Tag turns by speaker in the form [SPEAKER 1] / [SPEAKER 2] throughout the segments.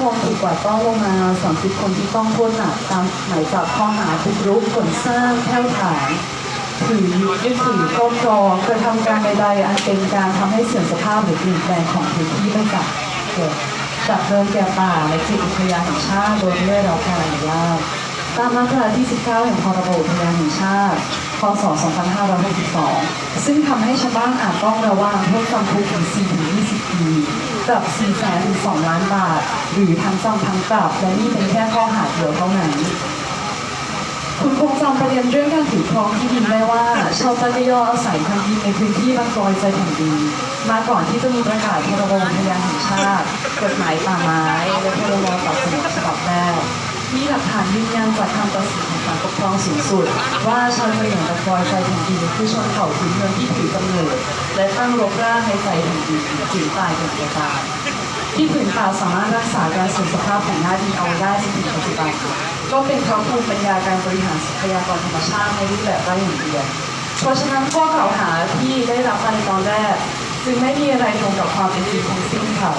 [SPEAKER 1] คนถูกกว่าต้องลงมา 30 คนที่ต้องโทษหนักตามหมายจับข้อหาบุกรุกขนสร้างแพ่วถางถือยึดถือครอบครองกระทำการใดๆอันเป็นการทำให้เสื่อมสภาพหรือเปลี่ยนแปลงของพื้นที่ไม่จัดเกิดจัดเดินแก่ป่าในเขตอุทยานแห่งชาติโดยไม่ได้รับการอนุญาตตามมาตราที่ 19 แห่งพรบอุทยานแห่งชาติ พศ 2562 ซึ่งทำให้ชาวบ้านอาจต้องระวังโทษจำคุกถึง4-20 ปี ปรับ4แสนสอง2ล้านบาท หรือทั้งจำทั้งปรับและนี่เป็นแค่ข้อหาเดียวเท่านั้น คุณคงจำประเด็นเรื่องการถือครองที่ดินได้ว่า ชาวตะกยออาศัยทำกินในพื้นที่บางกอยใจแผ่นดินมาก่อนที่จะมีประกาศพรบอุทยานแห่งชาติ กฎหมายป่าไม้และพรบป่าสงวนฉบับแรก มีหลักฐานยืนยันจากคำตัดสินของศาลปกครองสูงสุด ว่าชาวตะกยอตะกอยใจแผ่นดินคือชนเผ่าพื้นเมืองที่ถือกำเนิด และตั้งรกรากในใจแผ่นดินถึงตายเป็นประการที่ผืนป่าสามารถรักษาการสื่อมสภาพของหน้าดินเอาไว้ได้จนถึงปัจจุบันก็เป็นเพราะภูมิปัญญาการบริหารทรัพยากรธรรมชาติในรูปแบบไร่หมุนเวียนเพราะฉะนั้นข้อกล่าวหาที่ได้รับมาในตอนแรก จึงไม่มีอะไรตรงกับความเป็นจริงทั้งสิ้นค่ะ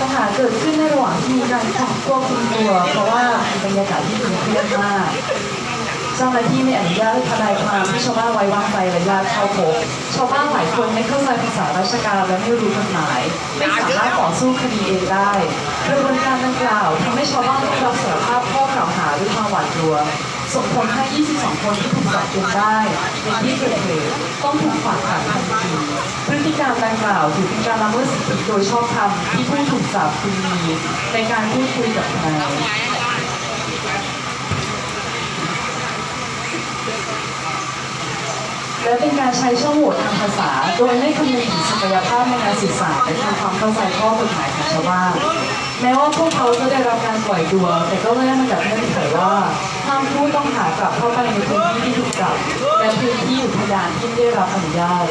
[SPEAKER 1] ปัญหาเกิดขึ้นในระหว่างที่มีการควบคุมตัว เพราะว่าบรรยากาศที่ตึงเครียดมากเจ้าหน้าที่ไม่อนุญาตให้ทนายความที่ชาวบ้านไว้วางใจและญาติเข้าพบชาวบ้านหลายคนไม่เข้าใจภาษาราชการและไม่รู้กฎหมาย ไม่สามารถต่อสู้คดีเองได้กระบวนการดังกล่าวทำให้ชาวบ้านต้องรับสารภาพข้อกล่าวหาด้วยความหวาดกลัว ส่งผลให้ 22 คนที่ถูกจับกุมได้ในที่เกิดเหตุต้องถูกฝากขังทันทีพฤติการดังกล่าวถือเป็นการละเมิดสิทธิโดยชอบธรรมที่ผู้ถูกจับพึงมีในการพูดคุยกับทนายและเป็นการใช้ช่องโหว่ทางภาษา โดยไม่คำนึงถึงศักยภาพในการสื่อสารและทำความเข้าใจข้อกฎหมายของชาวบ้านแม้ว่าพวกเขาจะได้รับการปล่อยตัว แต่ก็ไม่ได้มากับเงื่อนไขว่า ห้ามผู้ต้องหากลับเข้าไปในพื้นที่ที่ถูกจับและพื้นที่อุทยานที่ได้รับอนุญาต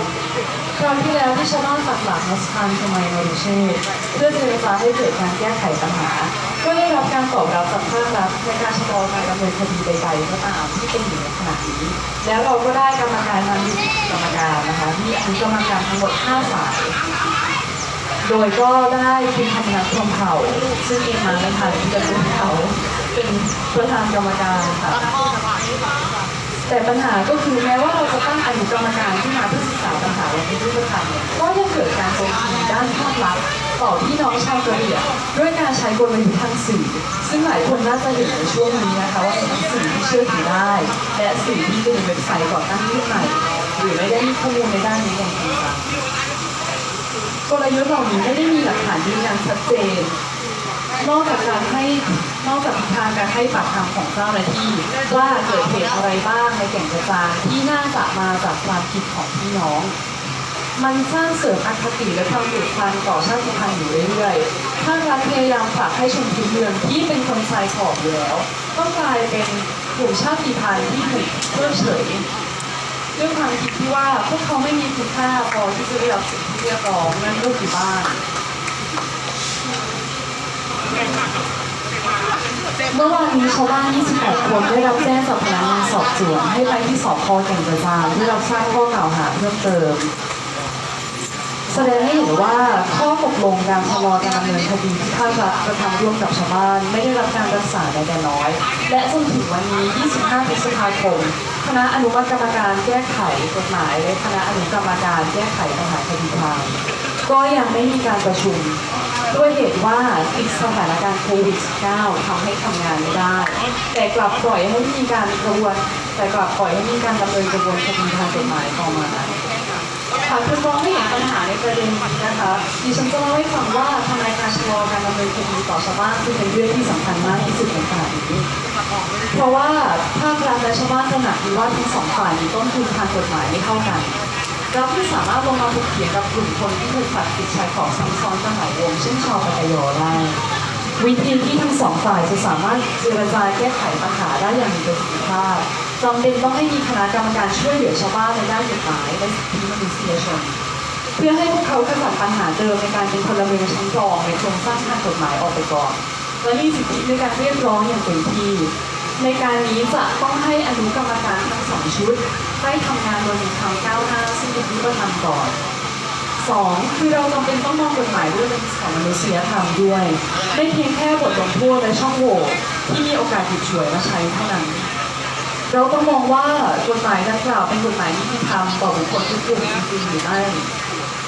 [SPEAKER 1] คราวที่แล้วที่ชาวบ้านปักหลักในสะพานสมัยนรุเชษฐ์เพื่อเจรจาให้เกิดการแก้ไขปัญหา ก็ได้รับการตอบรับจากภาครัฐในการชะลอการดำเนินคดีใดๆก็ตามที่เป็นอยู่ในขณะนี้ แล้วเราก็ได้กรรมการทางยุติกรรมการนะคะที่อนุกรรมการทั้งหมด5ฝ่ายโดยก็ได้คุณธรรมนัฐพรมเผ่าซึ่งเองมาในฐานะที่เป็นเขา เป็นประธานกรรมการค่ะแต่ปัญหาก็คือแม้ว่าเราจะตั้งอนุกรรมการที่มาเพื่อศึกษาปัญหาและเป็นรูปธรรมเนี่ยก็ยังเกิดการโจมตีด้านภาพลักษณ์ต่อพี่น้องชาวกะเหรี่ยงด้วยการใช้กลยุทธ์ทางสื่อ ซึ่งหลายคนน่าจะเห็นในช่วงนี้นะคะว่าเป็นสื่อที่เชื่อถือได้ และสื่อที่เป็นเว็บไซต์ก่อตั้งขึ้นใหม่หรือไม่ได้มีข้อมูลในด้านนี้อย่างจริงจังกลยุทธ์เหล่านี้ไม่ได้มีหลักฐานยืนยันชัดเจนนอกจากการให้ นอกจากทางการให้ปากคำของเจ้าหน้าที่ว่าเกิดเหตุอะไรบ้างในแก่งกระจานที่น่าจะมาจากความคิดของพี่น้อง มันสร้างเสริมอคติและความผูกพันต่อชาติพันธุ์อยู่เรื่อยๆภารัฐพยายามผลักให้ชนพื้นเมืองที่เป็นคนชายขอบอยู่แล้วต้องกลายเป็นกลุ่มชาติพันธุ์ที่ถูกเพิกเฉยด้วยความคิดที่ว่าพวกเขาไม่มีคุณค่าพอที่จะได้รับสิ่งที่เรียกร้องนั่นก็คือบ้าน เมื่อวานนี้ชาวบ้าน 28 คนได้รับแจ้งจากพนักงานสอบสวนให้ไปที่สพแก่งกระจานเพื่อรับทราบข้อกล่าวหาเพิ่มเติม แสดงให้เห็นว่าข้อตกลงการชะลอการดำเนินคดีที่ภาครัฐกระทำร่วมกับชาวบ้านไม่ได้รับการรักษาใดแต่น้อย และจนถึงวันนี้ 25 พฤษภาคม คณะอนุกรรมการแก้ไขกฎหมายและคณะอนุกรรมการแก้ไขปัญหาคดีความก็ยังไม่มีการประชุม ด้วยเหตุว่าติดสถานการณ์โควิด -19 ทำให้ทำงานไม่ได้ แต่กลับปล่อยให้มีการกระบวน แต่กลับปล่อยให้มีการดำเนินกระบวนคดีทางกฎหมายต่อมาหากคุณมองไม่เห็นปัญหาในประเด็นนี้นะคะดิฉันจะเล่าให้ฟังว่าทำไมการชะลอการดำเนินคดีต่อชาวบ้านจึงเป็นเรื่องที่สำคัญมากที่สุดในขณะนี้เพราะว่าภาครัฐและชาวบ้านตระหนักดีว่าทั้งสองฝ่ายมีต้นทุนทางกฎหมายไม่เท่ากัน เราไม่สามารถลงมาถกเถียงกับกลุ่มคนที่ถูกผลักติดชายขอบซ้ำซ้อนกันหลายวงเช่นชาวปากยอได้ วิธีที่ทั้งสองฝ่ายจะสามารถเจรจาแก้ไขปัญหาได้อย่างมีประสิทธิภาพจำเป็นต้องให้มีคณะกรรมการช่วยเหลือชาวบ้านในด้านกฎหมายและสิทธิมนุษยชน เพื่อให้พวกเขากำจัดปัญหาเดิมในการเป็นพลเมืองชั้นรองในโครงสร้างทางกฎหมายออกไปก่อนและมีสิทธิในการเรียกร้องอย่างเต็มที่ ในการนี้จะต้องให้อนุกรรมการทั้งสองชุดได้ทำงานโดยมีความก้าวหน้าซึ่งเป็นรูปธรรมก่อนสองคือเราจำเป็นต้องมองกฎหมายด้วยเป็นของมนุษยธรรมด้วยไม่เพียงแค่บทลงโทษและช่องโหว่ที่มีโอกาสหยิบฉวยมาใช้เท่านั้น เราต้องมองว่ากฎหมายดังกล่าวเป็นกฎหมายที่มีธรรมต่อบุคคลทุกกลุ่มจริงหรือไม่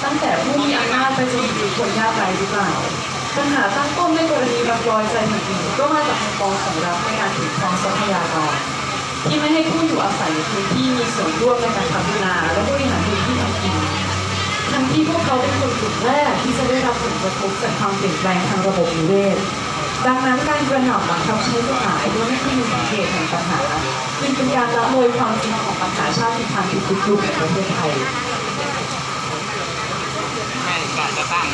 [SPEAKER 1] ตั้งแต่ผู้มีอำนาจไปจนถึงคนยากไร้หรือเปล่า ปัญหาตั้งต้นในกรณีรับรอยใจแผ่นดินก็มาจากองค์กรของรัฐในการถือครองทรัพยากรที่ไม่ให้ผู้อยู่อาศัยในพื้นที่มีส่วนร่วมในการพัฒนาและบริหารพื้นที่ทำกินทั้งที่พวกเขาเป็นคนกลุ่มแรกที่จะได้รับผลกระทบจากความเปลี่ยนแปลงทางระบบนิเวศดังนั้นการกระหน่ำบังคับใช้กฎหมายโดยไม่คำนึงถึงเหตุแห่งปัญหาจึงเป็นการละเลยความจริงของปัญหาชาติพันธุ์ทุกๆกลุ่มในประเทศไทย
[SPEAKER 2] แม่กะจะตั้ง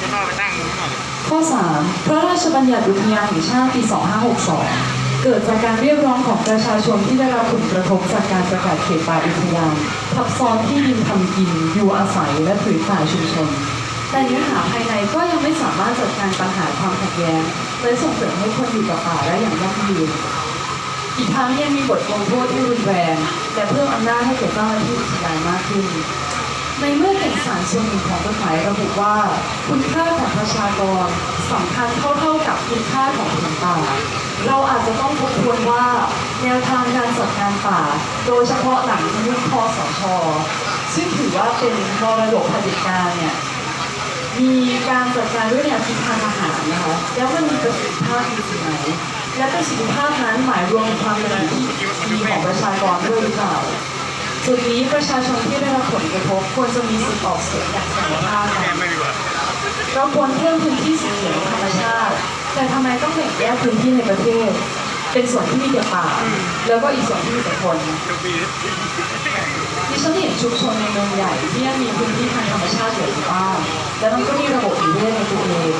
[SPEAKER 2] จะเข้าไปตั้งหน่อย
[SPEAKER 1] ข้อ 3 พระราชบัญญัติอุทยานแห่งชาติปี 2562 เกิดจากการเรียกร้องของประชาชนที่ได้รับผลกระทบจากการประกาศเขตป่าอุทยานทับซ้อนที่ดินทำกิน อยู่อาศัยและผืนป่าชุมชน แต่เนื้อหาภายในก็ยังไม่สามารถจัดการปัญหาความขัดแย้งและส่งเสริมให้คนอยู่กับป่าได้อย่างยั่งยืนอีกทั้งยังมีบทลงโทษที่รุนแรงและเพิ่มอำนาจให้แก่เจ้าหน้าที่อุทยานมากขึ้น ในเมื่อเอกสารส่วนหนึ่งของกฎหมายระบุว่า คุณค่าของประชากรสำคัญเท่าๆกับคุณค่าของผืนป่า เราอาจจะต้องทบทวนว่า แนวทางการจัดการป่า โดยเฉพาะหลังยุคคอสชซึ่งถือว่าเป็นมรดกเผด็จการเนี่ยมีการจัดการด้วยแนวคิดทางอาหารนะคะแล้วมันมีประสิทธิภาพจริงไหมและประสิทธิภาพนั้นหมายรวมความเป็นที่ดีของประชากรด้วยหรือเปล่า จุดนี้ประชาชนที่ได้รับผลกระทบควรจะมีสิทธิ์ออกเสียงอย่างเสมอภาคกัน
[SPEAKER 2] ไม่ดีกว่า
[SPEAKER 1] เราควรเพิ่มพื้นที่สีเขียวธรรมชาติ แต่ทำไมต้องแบ่งแยกพื้นที่ในประเทศ เป็นส่วนที่มีแต่ป่า แล้วก็อีกส่วนที่มีแต่คน
[SPEAKER 2] ที่
[SPEAKER 1] ฉันเห็นชุมชนในเมืองใหญ่ที่ยังมีพื้นที่ทางธรรมชาติเหลืออยู่บ้างและมันก็มีระบบนิเวศในตัวเอง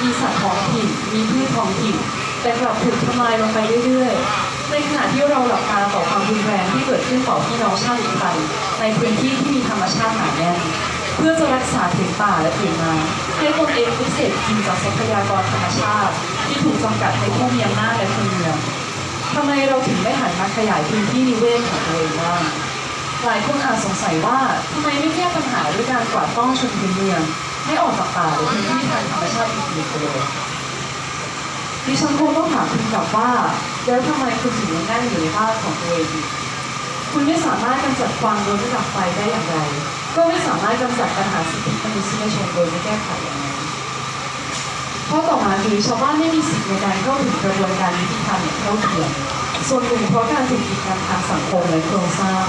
[SPEAKER 1] มีสัตว์ท้องถิ่นมีพืชท้องถิ่นแต่กลับถูกทำลายลงไปเรื่อยๆ ในขณะที่เราหลับตาต่อความรุนแรงที่เกิดขึ้นต่อพี่น้องชาติไทยในพื้นที่ที่มีธรรมชาติหนาแน่นเพื่อจะรักษาผืนป่าและผืนน้ำให้ตนเองพิเศษกินจากทรัพยากรธรรมชาติ ที่ถูกจำกัดให้ผู้มีอำนาจและคนเมืองทำไมเราถึงไม่หันมาขยายพื้นที่นิเวศของตัวเองบ้างหลายคนอาจสงสัยว่าทำไมไม่แก้ปัญหาด้วยการกวาดต้องชนพื้นเมืองให้ออกจากป่าหรือพื้นที่ทางธรรมชาติอื่นๆไปเลย ดิฉันคงต้องถามคุณกลับว่าแล้วทำไมคุณถึงยังนั่งอยู่ในบ้านของตัวเองอีกคุณไม่สามารถกำจัดความโดยไม่ดับไฟได้อย่างไร ก็ไม่สามารถกำจัดปัญหาสิทธิมนุษยชนโดยไม่แก้ไขอย่างนั้นข้อต่อมาคือชาวบ้านไม่มีสิทธิในการเข้าถึงกระบวนการยุติธรรมอย่างเท่าเทียมส่วนหนึ่งเพราะการถูกกีดกันทางสังคมและโครงสร้าง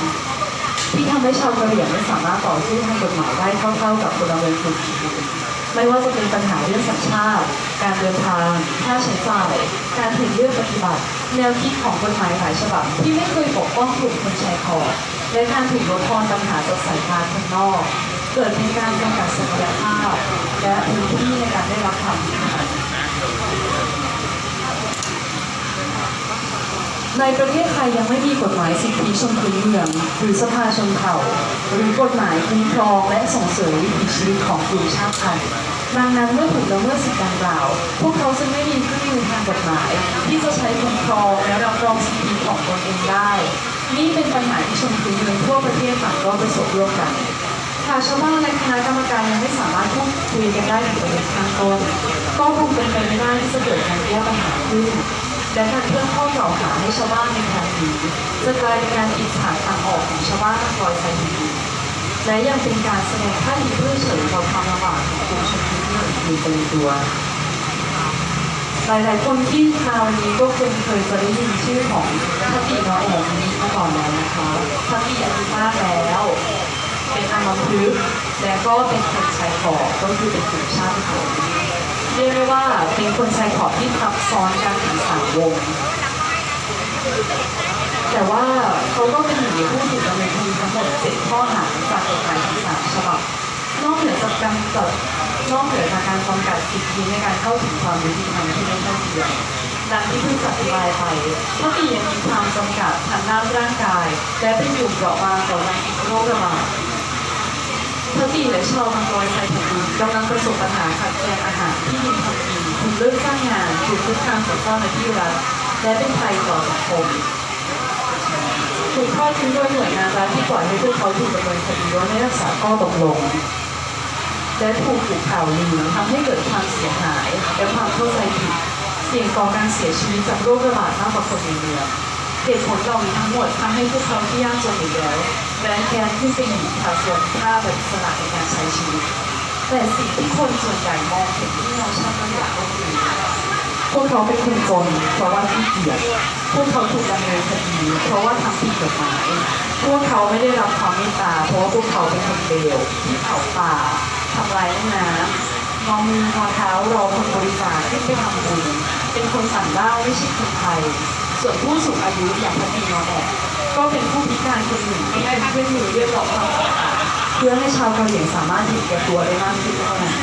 [SPEAKER 1] ที่ทำให้ชาวกะเหรี่ยงไม่สามารถต่อสู้ทางกฎหมายได้เท่าๆกับพลเมืองคนอื่น ไม่ว่าจะเป็นปัญหาเรื่องสัญชาติ การเดินทางค่าใช้จ่าย การถึงเลือกปฏิบัติ แนวคิดของกฎหมายหลายฉบับ ที่ไม่เคยปกป้องกลุ่มคนชายขอบและการถูกลดทอนปัญหาจากสายตารข้างนอก เกิดเป็นการจำกัดศักยภาพ และพื้นที่ในการได้รับความยุติธรรม ในประเทศไทยยังไม่มีกฎหมายสิทธิชนพื้นเมือง หรือสภาชนเผ่า หรือกฎหมายคุ้มครองและส่งเสริมวิถีชีวิตของกลุ่มชาติพันธุ์ดังนั้นเมื่อถูกละเมิดสิทธิดังกล่าว พวกเขาจึงไม่มีเครื่องมือทางกฎหมาย ที่จะใช้คุ้มครองและรับรองสิทธิของตนเองได้ นี่เป็นปัญหาที่ชนพื้นเมืองทั่วประเทศต่างก็ประสบร่วมกันหากชาวบ้านและคณะกรรมการยังไม่สามารถพูดคุยกันได้ในประเด็นข้างต้นก็คงเป็นไปไม่ได้ที่จะเกิดการแก้ปัญหาขึ้น และการเพิ่มข้อกล่าวหาให้ชาวบ้านในครั้งนี้จะกลายเป็นการปิดฉาทางออกของชาวบ้านคอยใจดีและยังเป็นการแสดงท่าทีเพื่อเฉยต่อความลำบากของกลุ่มชนพื้นเมืองอีเป็นตัวหลายๆคนที่มาวันนี้ก็คงเคยจะได้ยินชื่อของทัตติน้อยแอนนี้มาก่อนแล้วนะคะทัตติอายุมากแล้ว เป็นอัมพฤกษ์และก็เป็นคนชายขอบก็คือเป็นกลุ่มชาติเขา เรียกได้ว่าเป็นคนชายขอบที่ทับซ้อนกันถึงสามวง แต่ว่าเขาก็เป็นหนึ่งในผู้ถูกดำเนินคดีทั้งหมดเจ็ดข้อหาจากกฎหมายทั้งสามฉบับนอกเหนือจากการจัดนอกเหนือจากการจำกัดสิทธิในการเข้าถึงความยุติธรรมที่ไม่เท่าเทียมดังที่เพิ่งอธิบายไปถ้าตียังมีความจำกัดทางด้านร่างกาย และเป็นกลุ่เปราะบางต่อการโรคระบาด ทตีและชาวมังกรไทยแผ่นดินกำลังประสบปัญหาขาดแคลนอาหารที่ดินทำกินถูกเลิกจ้างงานถูกคุกคามจากเจ้าหน้าที่รัฐและเป็นภัยต่อสังคมถูกทอดทิ้งโดยหน่วยงานรัฐที่ปล่อยให้พวกเขาถูกดำเนินคดีโดยไม่รักษาข้อตกลงและถูกถูกข่าวลือทำให้เกิดความเสียหาย และความเข้าใจผิดเสี่ยงต่อการเสียชีวิตจากโรคระบาดมากกว่าคนในเมืองเหตุผลเหล่านี้ทั้งหมดทำให้พวกเขาที่ยากจนอยู่แล้ว แรงแค้นขึ้นไปอีกขาดส่วนค่าแบบสละในการใช้ชีวิต แต่สิ่งที่คนส่วนใหญ่มองเห็นที่เราชอบกันอย่างก็คือพวกเขาเป็นคนจนเพราะว่าขี้เกียจพวกเขาถูกดำเนินคดีเพราะว่าทำผิดกฎหมาย พวกเขาไม่ได้รับความเมตตา เพราะว่าพวกเขาเป็นคนเลวที่เผาป่าทำลายน้ำงอมืองอเท้ารอคนบริจาคขึ้นไปทำบุญเป็นคนสั่งด้าไม่ใช่คนไทย ส่วนผู้สูงอายุอย่างพันธีนอแอกก็เป็นผู้พิการคนหนึ่งที่เป็นเพื่อนมือเรียกร้องความเพื่อให้ชาวกะเหรี่ยงสามารถเห็นแก่ตัวได้มากขึ้นเท่านั้น